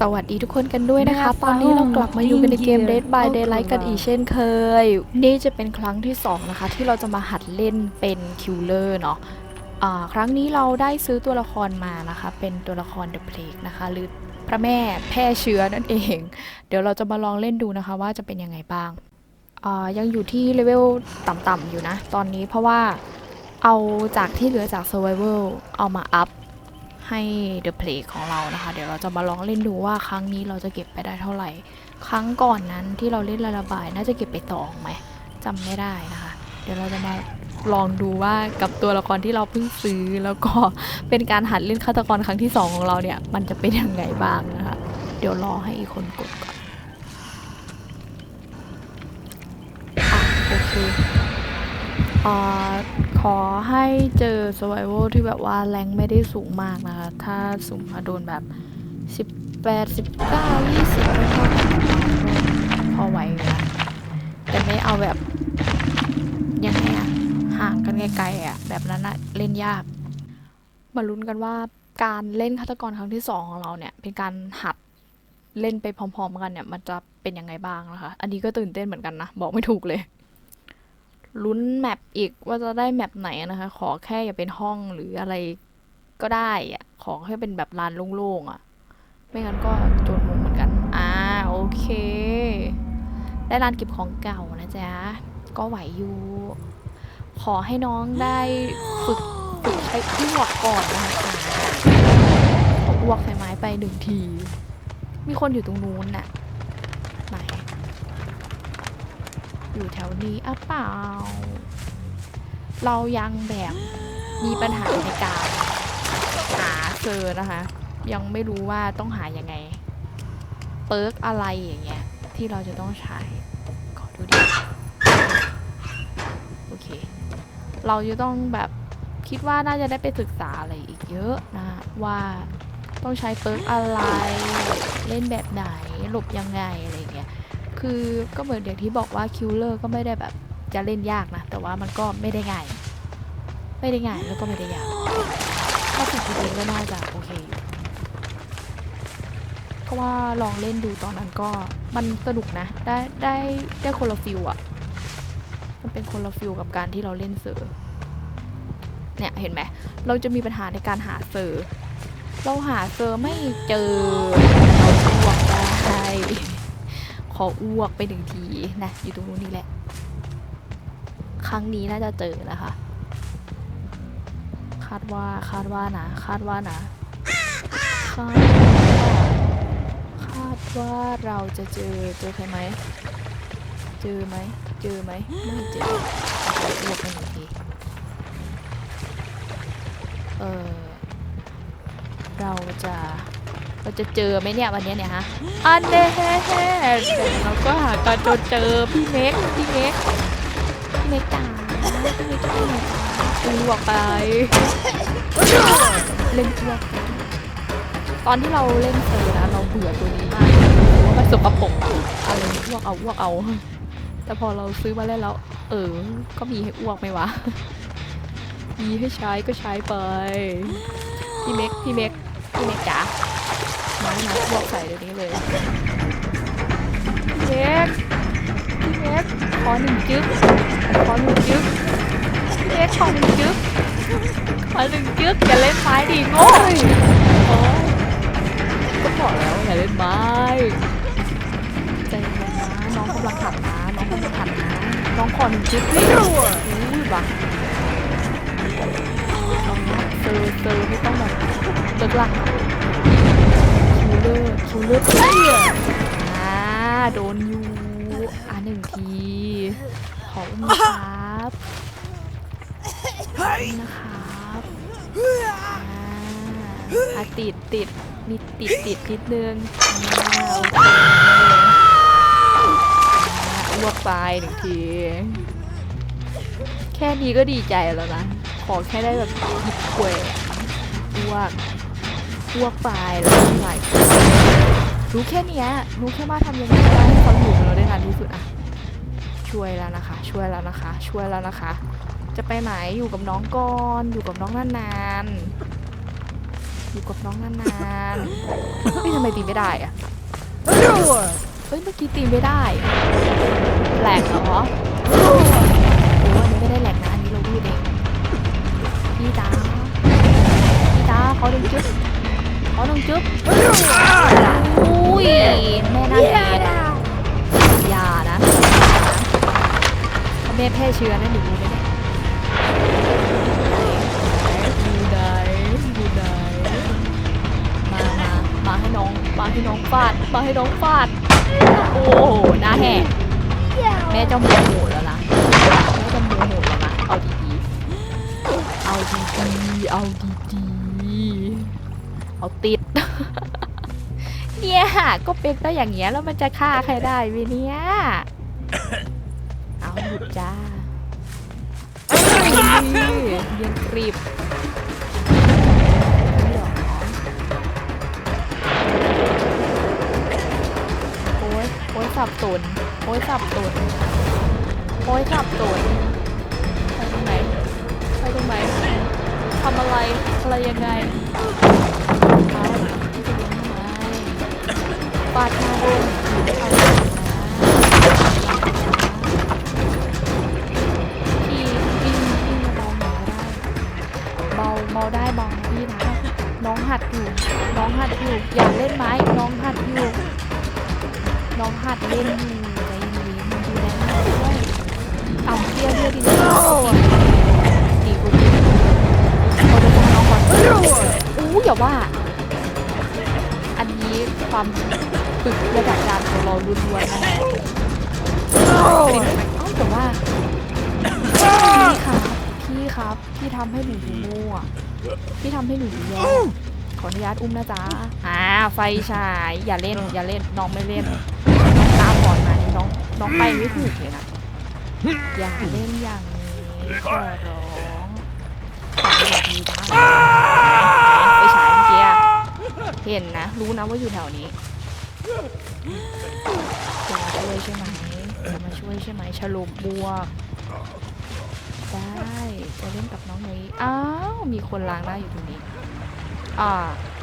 สวัสดีทุกคนกันด้วยนะคะแม่ตอนนี้เรากลับมาอยู่กันในเกม Year Dead by Over Daylight กันอีกเช่นเคย นี่จะเป็นครั้งที่ 2 นะคะ ที่เราจะมาหัดเล่นเป็นคิลเลอร์เนาะอ่าครั้งนี้เราได้ซื้อตัวละครมานะคะ เป็นตัวละคร The Plague นะคะ หรือพระแม่แพร่เชื้อนั่นเอง เดี๋ยวเราจะมาลองเล่นดูนะคะว่าจะเป็นยังไงบ้างอ่ายังอยู่ที่เลเวลต่ำๆอยู่นะ ตอนนี้เพราะว่าเอาจากที่เหลือจาก Survival เอามาอัพ ให้ The Play ของเรานะคะ เดี๋ยวเราจะมาลองเล่นดูว่าครั้งนี้เราจะเก็บไปได้เท่าไหร่ ครั้งก่อนนั้นที่เราเล่นระบายน่าจะเก็บไปสองไหมจำไม่ได้นะคะ เดี๋ยวเราจะมาลองดูว่ากับตัวละครที่เราเพิ่งซื้อแล้วก็เป็นการหัดเล่นฆาตกรครั้งที่สองของเราเนี่ย มันจะเป็นยังไงบ้างนะคะ เดี๋ยวรอให้อีกคนกดก่อน ขอให้เจอ survival ที่แบบว่าแรงไม่ได้สูงมากนะคะ ถ้าสูงมาโดนแบบ 18 19 20ก็พอพอไหวอยู่นะแต่ไม่เอาแบบยังไงอะห่างกันไกลๆอะแบบนั้นอะเล่นยาก มาลุ้นกันว่าการเล่นฆาตกรครั้งที่สองของเราเนี่ย เป็นการหัดเล่นไปพร้อม ๆ กันเนี่ย มันจะเป็นยังไงบ้างนะคะ อันนี้ก็ตื่นเต้นเหมือนกันนะ บอกไม่ถูกเลย ลุ้นแมปอีกว่าจะได้แมปไหนนะคะ ขอแค่อย่าเป็นห้องหรืออะไรก็ได้อะขอแค่เป็นแบบลานโล่งๆอะไม่งั้นก็จนมุมเหมือนกัน อ่าโอเค ได้ลานเก็บของเก่านะจ๊ะ ก็ไหวอยู่ ขอให้น้องได้ฝึกฝึกใช้อ้วกก่อนนะคะอ้วกใส่ไม้ไปหนึ่งที มีคนอยู่ตรงนู้นน่ะ อยู่แถวนี้อะเปล่า เรายังแบบมีปัญหาในการหาเจอนะคะ ยังไม่รู้ว่าต้องหายังไง เปิร์กอะไรอย่างเงี้ย ที่เราจะต้องใช้ ขอดูดิ โอเค เราจะต้องแบบคิดว่าน่าจะได้ไปศึกษาอะไรอีกเยอะนะว่าต้องใช้เปิร์กอะไร เล่นแบบไหน หลบยังไงอะไร คือก็เหมือนอย่างที่บอกว่าคิลเลอร์ก็ไม่ได้แบบจะเล่นยากนะ แต่ว่ามันก็ไม่ได้ง่าย ไม่ได้ง่ายแล้วก็ไม่ได้ยากถ้าฝึกจริงๆก็น่าจะโอเคอยู่เพราะว่าลองเล่นดูตอนนั้นก็มันสนุกนะ ได้ได้ได้คนละฟิลอะมันเป็นคนละฟิลกับการที่เราเล่นเซอร์เนี่ยเห็นไหมเราจะมีปัญหาในการหาเซอร์ เราหาเซอร์ไม่เจอเราอ้วกได้ ออ้วกไปหนึ่งทีนะอยู่ตรงนู้นนี่แหละ ครั้งนี้น่าจะเจอนะคะ คาดว่าคาดว่านะคาดว่านะคาดว่าคาดว่าเราจะเจอเจอใครไหมเจอไหมเจอไหมไม่เจอขออ้วกไปหนึ่งทีเออเราจะ เราจะเจอไหมเนี่ยวันนี้เนี่ยฮะ อันเน่แต่เราก็หากันจนเจอพี่เม็กพี่เม็กพี่เม็กจ๋าพี่เม็กจ๋าอ้วกไป เล่นอ้วกตอนที่เราเล่นเซอนะเราเบื่อตัวนี้มากเพราะว่ามันสกปรกอะอะไรอ้วกเอาอ้วกเอา แต่พอเราซื้อมาเล่นแล้ว เออ ก็มีให้อ้วกไหมวะ มีให้ใช้ก็ใช้ไป พี่เม็กพี่เม็กพี่เม็กจ๋า มามาอ้วกใส่เดี๋ยวนี้เลยเม็กพี่เม็กขอหนึ่งจึ๊กขอหนึ่งจึ๊กพี่เม็กขอหนึ่งจึ๊กขอหนึ่งจึ๊กอย่าเล่นไม้ดิโง่โอ้ยก็บอกแล้วอย่าเล่นไม้ใจเย็นนะน้องกำลังหัดนะน้องกำลังหัดนะน้องขอหนึ่งจึ๊กพี่อุ้ยบ้าน้องเซอร์เซอร์ไม่ต้องแบบเลิกลักคิวเลอ ร์คิวเลอร์เตี้ยอ่าโดนอยู่อ่าหนึ่งทีขอบคุณครับขอบคุณนะครับอ่าอะติดติดมีติดติดนิดนึงอ่าอ้วกไปหนึ่งทีแค่นี้ก็ดีใจแล้วนะ ขอแค่ได้แบบหิดแขวนอ้วกอ้วกไปแล้วก็ไหล รู้แค่เนี้ยรู้แค่ว่าทำยังไงก็ได้ให้เขาอยู่กับเราได้นานที่สุดอะช่วยแล้วนะคะ ช่วยแล้วนะคะ ช่วยแล้วนะคะ จะไปไหนอยู่กับน้องก่อนอยู่กับน้องนานๆอยู่กับน้องนานๆเฮ้ยทำไมตีไม่ได้อะเฮ้ยเมื่อกี้ตีไม่ได้แหลกเหรอโอ้อันนี้ไม่ได้แหลกนะอันนี้เราพูดเองพี่จ้าพี่จ้าเขาดึงจึ๊บ เขาดึงจึ๊บอุ้ยแม่น่าเกลียดอย่านะเขาแม่แพร่เชื้อนะหนูรู้ไหมเนี่ยอยู่ไหนอยู่ไหนมามามาให้น้องมาให้น้องฟาดมาให้น้องฟาด โอ้โหหน้าแหกแม่จะโมโหแล้วนะแม่จะโมโหแล้วนะเอาดีๆเอาดีๆเอาดีๆ เอาติด เนี่ยก็เป็นก็อย่างเงี้ยแล้วมันจะฆ่าใครได้วิเนี่ย เอาหยุดจ้านี่เรียกรีบโอ้ยโอ้ยสับสนโอ้ยสับสนโอ้ยสับสนไปตรงไหนไปตรงไหนทำอะไรอะไรยังไง ปาดหน้าลงเอลยพี่พี่พี่เบาหน่อยก็ได้เบาเบาได้เบานะพี่นะน้องหัดอยู่น้องหัดอยู่อย่าเล่นไม้น้องหัดอยู่น้องหัดเล่นอยู่ใจเย็นๆดูแลหน่อยด้วยเอาเตี้ยเลือดดิตีกูดิเราจะฟังน้องก่อนอู้อย่าว่า ความฝึกระดับการของเราล้วนๆนะคะติดไหมเอ้าแต่ว่าพี่ครับ พี่ครับ พี่ทำให้หนูดูโง่อะพี่ทำให้หนูดูแย่ขออนุญาตอุ้มนะจ๊ะอ่าไฟฉาย อย่าเล่น อย่าเล่น น้องไม่เล่นน้องตามก่อนมานี่น้อง น้องไปไม่ถูกเลยนะ อย่าเล่นอย่างนี้ขอร้องขออย่าดีจ้าไเห็นนะ รู้นะว่าอยู่แถวนี้จะมาช่วยใช่ไหมจะมาช่วยใช่ไหมฉลุมบวก ได้จะเล่นกับน้องนุ้อ้าวมีคนล้างหน้าอยู่ตรงนี้ อ่า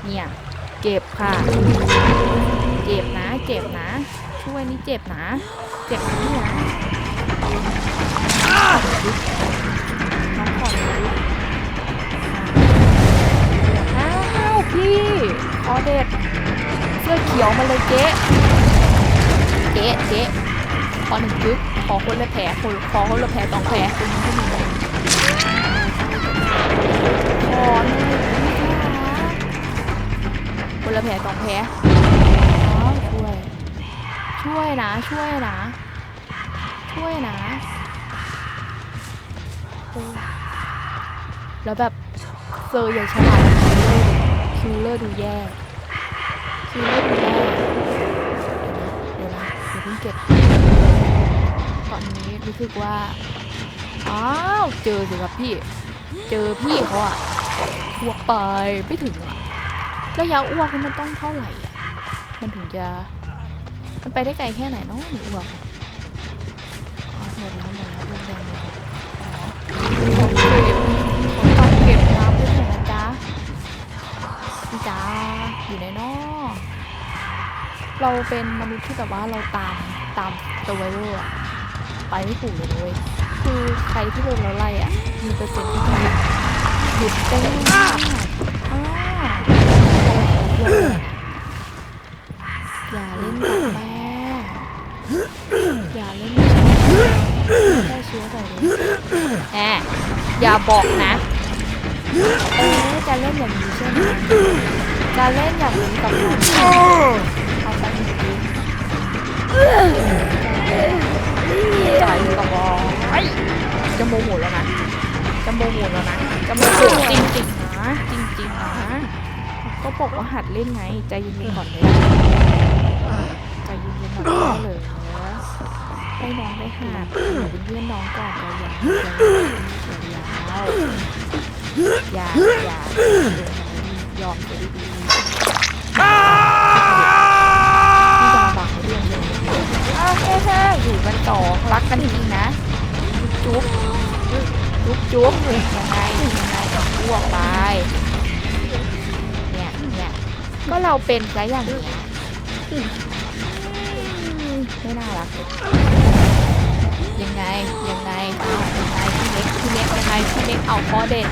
เนี่ย เจ็บค่ะ เจ็บนะ เจ็บนะ ช่วยนี่เจ็บนะ เจ็บนี่นะน้องขอหน่อยดิอ้าวพี่ ออเด็ดเสื้อเขียวมาเลยเจ๊เจ๊เจ๊ขอหนึ่งจึ๊กขอคนละแผลคนขอคนละแผลสองแผลคนนี้ก็มีนะขอหนึ่งค่ะคนละแผลสองแผลอ๋อช่วย ช่วยนะช่วยนะ ช่วยนะแล้วแบบเซอร์อย่างฉลาด คิวเลอร์ดูแย่คิวเลอร์ดูแย่เดี๋ยวนะเดี๋ยวเพิ่งเก็บตอนนี้รู้สึกว่า อ้าว เจอสิครับพี่ เจอพี่เขาอะอ้วกไปไม่ถึงอะระยะอ้วกมันต้องเท่าไหร่อะมันถึงจะ มันไปได้ไกลแค่ไหนเนาะหนูอ้วกอะอ๋อหมดแล้วหมดแล้วเรื่องแดง พี่จ๋าอยู่ในนอเราเป็นมนุษย์ที่แบบว่าเราตามตามตัวไวรัลอะไปไม่ถูกเลยเว้ยคือใครที่โดนเราไล่อะมีเปอร์เซ็นต์ที่จะหยุดเต้นมากอ่าอย่าเล่นกับแม่อย่าเล่นกับแม่ได้เชื้อใส่เลยแหมอย่าบอกนะ เออจะเล่นอย่างนี้ใช่ไหมจะเล่นอย่างนี้กับน้องเอาไปจริงๆใจกับบอกไอ้จะโมโหแล้วนะจะโมโหแล้วนะจะโมโหจริงๆนะจริงๆนะก็บอกว่าหัดเล่นไงใจเย็นๆก่อนเลยใจเย็นๆก่อนเลยให้น้องได้หัดเป็นเพื่อนน้องก่อนใจเย็นๆใจเย็นๆ อย่าอย่ายอมจะดีๆพี่ดาบังเรื่องเลยอ้าวเฮ้เฮ้อยู่กันสอรักกันจริงนะ จุ๊บจุ๊บจุ๊บยังไงยังไงอ้วกไปเนี่ยเนี่ยก็เราเป็นซะอย่างนี้ยไม่น่ารักยังไงยังไงเอายังไงพี่เล็กพี่เล็กยังไงพี่เล็กเอาคอเด็ด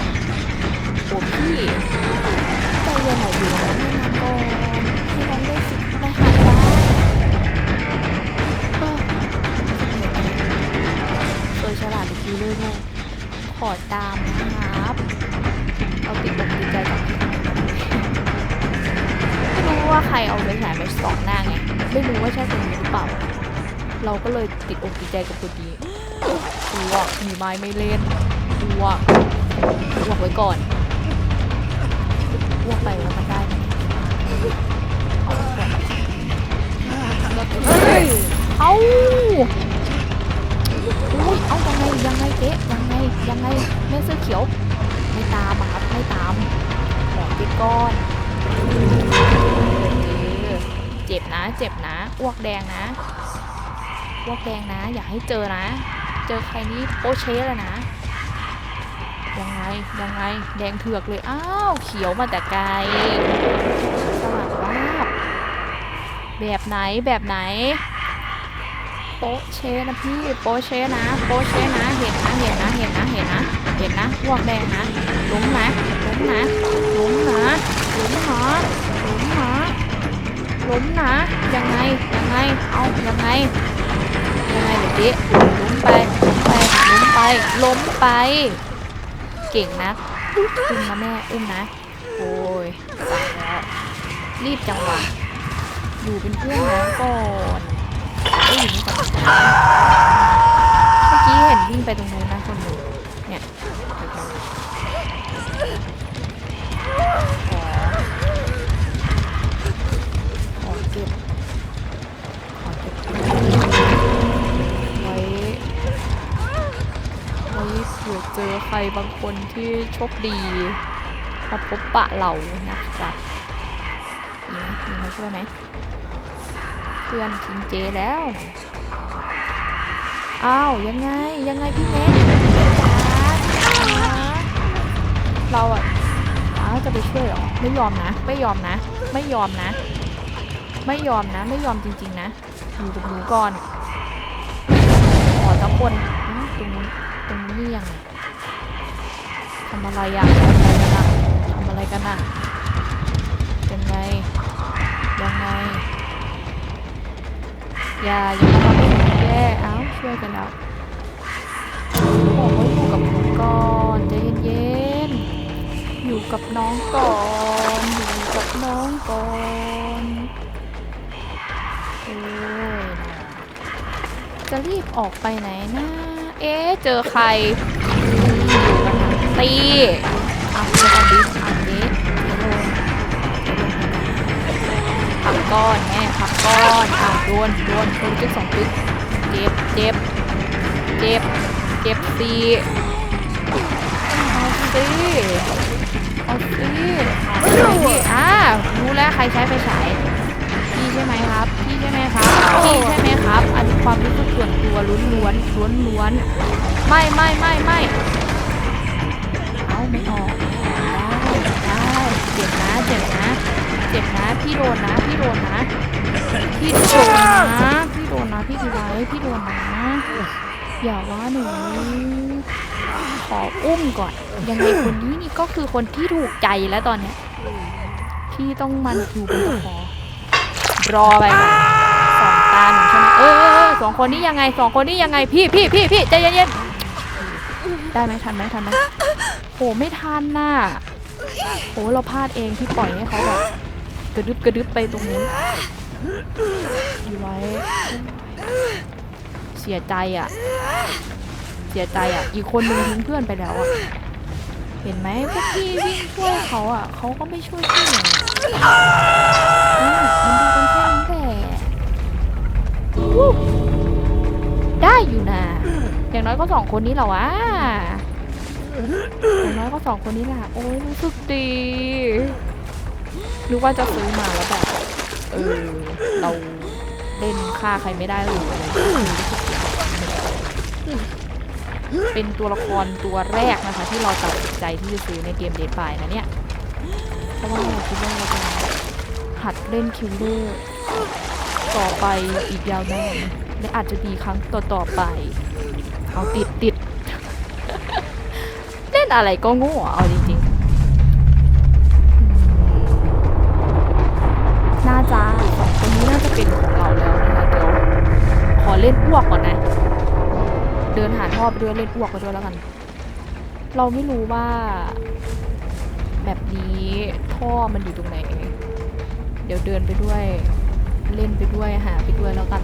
อ้พี่ใจเย็นหน่อยอยู่นะนี่นะก่อนให้น้องได้สิได้หายได้เออเออฉลาดดีเลยลูกขอตามนะครับเอาติดอกติดใจกที่ไม่รู้ว่าใครเอาไปฉายไปสองหน้าไงไม่รู้ว่าใช่คนนี้หรือเปล่า เราก็เลยติดอกติดใจกับคนนี้อ้วมีไม้ไม่เล่นอ้วกอ้วกไว้ก่อน อ้วกไปแล้วมันได้เอาไว้ก่อนเฮ้ยเอาอุ้ยเอายังไงยังไงเจ๊ยังไงยังไงแม่เสื้อเขียว ไม่ตามครับไม่ตามขอติดก้อนเออเจ็บนะ เจ็บนะอ้วกแดงนะอ้วกแดงนะ อย่าให้เจอนะ เจอใครนี่โปเช่เลยนะ ยังไงยังไง แดงเถือกเลย อ้าว เขียวมาแต่ไกลสลัดวาบแบบไหนแบบไหน โปเช่นะพี่ โปเช่นะ โปเช่นะ เห็นนะ เห็นนะ เห็นนะ เห็นนะ เห็นนะอ้วกแดงนะลุ้มนะลุ้มนะลุ้มนะลุ้มนะล้มนะล้มนะ ยังไง ยังไง เอา ยังไง ยังไงเดี๋ยวดิลุ้มไปล้มไป ล้มไปล้มไป เก่งนะอุ้มนะแม่อุ้มนะ โอ้ยตายแล้วรีบจังหวะอยู่เป็นเพื่อนน้องก่อนเอ้ยอยู่นี่ก่อนเมื่อกี้เห็นวิ่งไปตรงนู้น เผื่อเจอใครบางคนที่โชคดีมาพบปะเรานะครับมีไหมมีมาช่วยไหมเพื่อนทิ้งเจแล้ว อ้าวยังไงยังไงพี่เน็ตจ๋าเราอะอ้าวจะไปช่วยหรอ ไม่ยอมนะ ไม่ยอมนะ ไม่ยอมนะ ไม่ยอมนะ ไม่ยอมจริง ๆ นะอยู่กับหนูก่อนขอทั้งคนตรงนี้ นี้ยังไงทำอะไรอะทำอะไรกันอะทำอะไรกันอะยังไง ยังไง อย่าอย่ามาทำให้หนูแย่เอ้าช่วยกันแล้วบอกว่าอยู่กับหนูก่อนใจเย็นๆ อยู่กับน้องก่อน อยู่กับน้องก่อนโอ้ยจะรีบออกไปไหนนะ เอ๊ะ เจอใครตีอะเจอกันดิอะเด็กโดนพักก้อนแม่พักก้อนอะโดนโดนโดนจิ๊กสองจิ๊กเจ็บเจ็บเจ็บเจ็บสีเอาสิเอาสิเอาสิอะรู้แล้วใครใช้ไฟฉาย ใช่ไหมครับพี่ใช่ไหมครับพี่ใช่ไหมครับ อันนี้ความรู้สึกส่วนตัวล้วนล้วนล้วนล้วนๆไม่ไม่ไม่ไม่เอาไม่ออกได้ได้เจ็บนะเจ็บนะเจ็บนะพี่โดนนะพี่โดนนะพี่โดนนะพี่โดนนะพี่ดีไว้พี่โดนนะอย่าว่าหนูขออุ้มก่อนยังไงคนนี้นี่ก็คือคนที่ถูกใจแล้วตอนเนี้ยพี่ต้องมันอยู่บนคอ รอไปสองตาหนูใช่ไหมเออเออเออสองคนนี้ยังไงสองคนนี้ยังไงพี่พี่พี่พี่ใจเย็นๆได้ไหมทันไหมทันไหมโหไม่ทันน่ะโหเราพลาดเองที่ปล่อยให้เขาแบบกระดึบกระดึบไปตรงนู้นอยู่ไว้เสียใจอะ เสียใจอะ อีกคนนึงทิ้งเพื่อนไปแล้วอะ เห็นไหมพวกพี่วิ่งช่วยเขาอะ เขาก็ไม่ช่วยพี่เลย ได้อยู่นะอย่างน้อยก็สองคนนี้แหละวะอย่างน้อยก็สองคนนี้แหละโอ้ยรู้สึกดีนึกว่าจะซื้อมาแล้วแบบเออเราเล่นฆ่าใครไม่ได้เลยอะไรเป็นตัวละครตัวแรกนะคะ ที่เราตัดสินใจที่จะซื้อในเกมเดทไฟนะเนี่ย เพราะว่าเราคิดว่าเราจะหัดเล่นคิวเลอร์ ต่อไปอีกยาวนานและอาจจะมีครั้งต่อต่อๆไป เอาติดติดเล่นอะไรก็โง่อะเอาจริงๆ น่าจะสองคนนี้น่าจะเป็นของเราแล้วนะคะเดี๋ยวขอเล่นอ้วกก่อนนะ เดินหาท่อไปด้วยเล่นอ้วกไปด้วยแล้วกัน เราไม่รู้ว่า แบบนี้ท่อมันอยู่ตรงไหน เดี๋ยวเดินไปด้วย เล่นไปด้วยหาไปด้วยแล้วกัน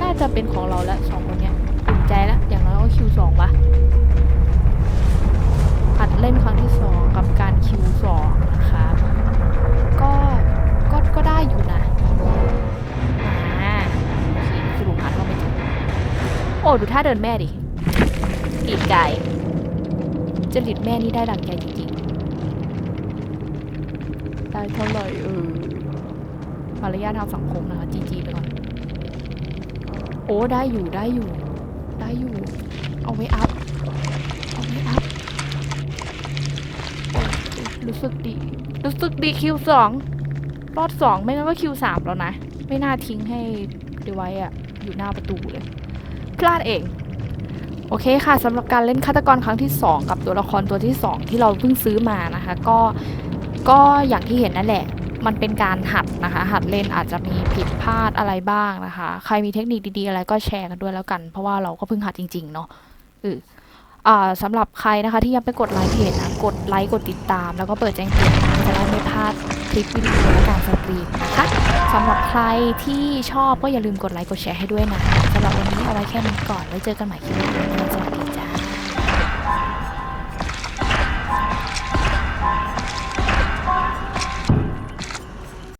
น่าจะเป็นของเราล้วสองคนเนี้ยอุ่นใจแล้วอย่างน้อยก็คิวสองวะหัดเล่นครั้งที่สองกับการคิวสองนะคะก็ก็ก็ได้อยู่นะอ่าโอเคสรุปหัดก็ไม่ถึงโอ้ดูท่าเดินแม่ดิอีกไก่จริตแม่นี่ได้ดังใจจริงๆได้เท่าไหร่เออ มารยาททางสังคมนะคะจีจีไปก่อนโอ้ได้อยู่ได้อยู่ ได้อยู่ เอาไว้อัพเอาไว้อัพรู้สึกดี รู้สึกดีคิวสองรอดสองไม่งั้นก็คิวสามแล้วนะ ไม่น่าทิ้งให้เดไว้อะอยู่หน้าประตูเลย พลาดเอง โอเคค่ะสำหรับการเล่นฆาตกรครั้งที่ 2 กับตัวละครตัวที่ 2 ที่เราเพิ่งซื้อมานะคะ ก็ก็อย่างที่เห็นนั่นแหละ มันเป็นการหัดนะคะ หัดเล่นอาจจะมีผิดพลาดอะไรบ้างนะคะ ใครมีเทคนิคดีๆ อะไรก็แชร์กันด้วยแล้วกัน เพราะว่าเราก็เพิ่งหัดจริงๆเนาะเอออ่าสำหรับใครนะคะที่ยังไปกดไลค์เพจนะ กดไลค์กดติดตาม แล้วก็เปิดแจ้งเตือนจะได้ไม่พลาดคลิปวิดีโอและการสตรีมนะคะสำหรับใครที่ชอบก็อย่าลืมกดไลค์กดแชร์ให้ด้วยนะสำหรับวันนี้เอาไว้แค่นี้ก่อนไว้เจอกันใหม่คลิปหน้า